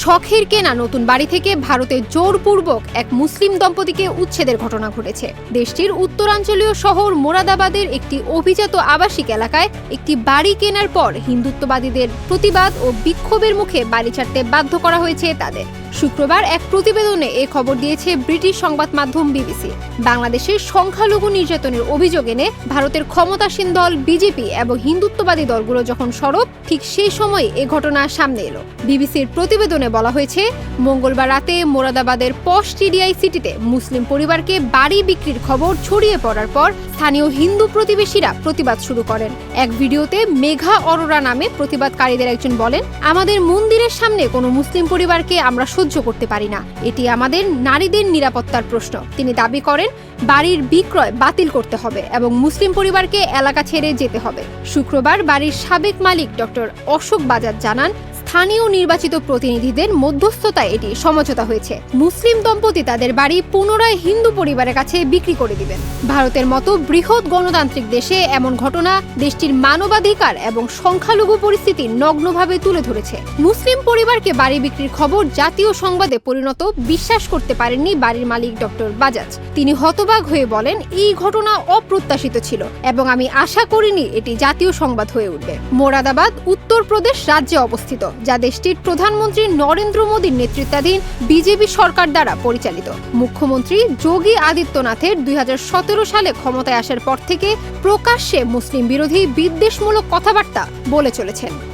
শখের কেনা নতুন বাড়ি থেকে ভারতে জোরপূর্বক এক মুসলিম দম্পতিকে উচ্ছেদের ঘটনা ঘটেছে। দেশটির উত্তরাঞ্চলীয় শহর মোরাদাবাদের একটি অভিজাত আবাসিক এলাকায় একটি বাড়ি কেনার পর হিন্দুত্ববাদীদের প্রতিবাদ ও বিক্ষোভের মুখে বাড়ি ছাড়তে বাধ্য করা হয়েছে তাদের। শুক্রবার এক প্রতিবেদনে এ খবর দিয়েছে ব্রিটিশ সংবাদ মাধ্যম বিবিসি। বাংলাদেশের সংখ্যালঘু নির্যাতনের অভিযোগ এনে ভারতের ক্ষমতাসীন দল বিজেপি এবং হিন্দুত্ববাদী দলগুলো যখন সরব, ঠিক সেই সময় এ ঘটনা সামনে এলো। বিবিসির প্রতিবেদনে বলা হয়েছে, মঙ্গলবার রাতে মোরাদাবাদের পশ টিডিআই সিটিতে মুসলিম পরিবারকে বাড়ি বিক্রির খবর ছড়িয়ে পড়ার পর স্থানীয় হিন্দু প্রতিবেশীরা প্রতিবাদ শুরু করেন। এক ভিডিওতে মেঘা অরোরা নামে প্রতিবাদকারীদের একজন বলেন, আমাদের মন্দিরের সামনে কোনো মুসলিম পরিবারকে আমরা সহ্য করতে পারি না। এটি আমাদের নারীদের নিরাপত্তার প্রশ্ন। তিনি দাবি করেন, বাড়ির বিক্রয় বাতিল করতে হবে এবং মুসলিম পরিবারকে এলাকা ছেড়ে যেতে হবে। শুক্রবার বাড়ির সাবেক মালিক ডক্টর অশোক বাজার জানান স্থানীয় নির্বাচিত প্রতিনিধিদের মধ্যস্থতায় এটি সমঝোতা হয়েছে। মুসলিম দম্পতি তাদের বাড়ি পুনরায় হিন্দু পরিবারের কাছে বিক্রি করে দিবেন। ভারতের মতো বৃহৎ গণতান্ত্রিক দেশে এমন ঘটনা দেশটির মানবাধিকার এবং সংখ্যালঘু পরিস্থিতি নগ্নভাবে তুলে ধরেছে। মুসলিম পরিবারকে বাড়ি বিক্রির খবর জাতীয় সংবাদে পরিণত বিশ্বাস করতে পারেননি বাড়ির মালিক ডক্টর বাজাজ। তিনি হতবাক হয়ে বলেন, এই ঘটনা অপ্রত্যাশিত ছিল এবং আমি আশা করিনি এটি জাতীয় সংবাদ হয়ে উঠবে। মোরাদাবাদ, উত্তরপ্রদেশ রাজ্যে অবস্থিত। যা দেশটির প্রধানমন্ত্রী নরেন্দ্র মোদীর নেতৃত্বাধীন বিজেপি সরকার দ্বারা পরিচালিত। মুখ্যমন্ত্রী যোগী আদিত্যনাথের দুই হাজার সতেরো সালে ক্ষমতায় আসার পর থেকে প্রকাশ্যে মুসলিম বিরোধী বিদ্বেষমূলক কথাবার্তা বলে চলেছেন।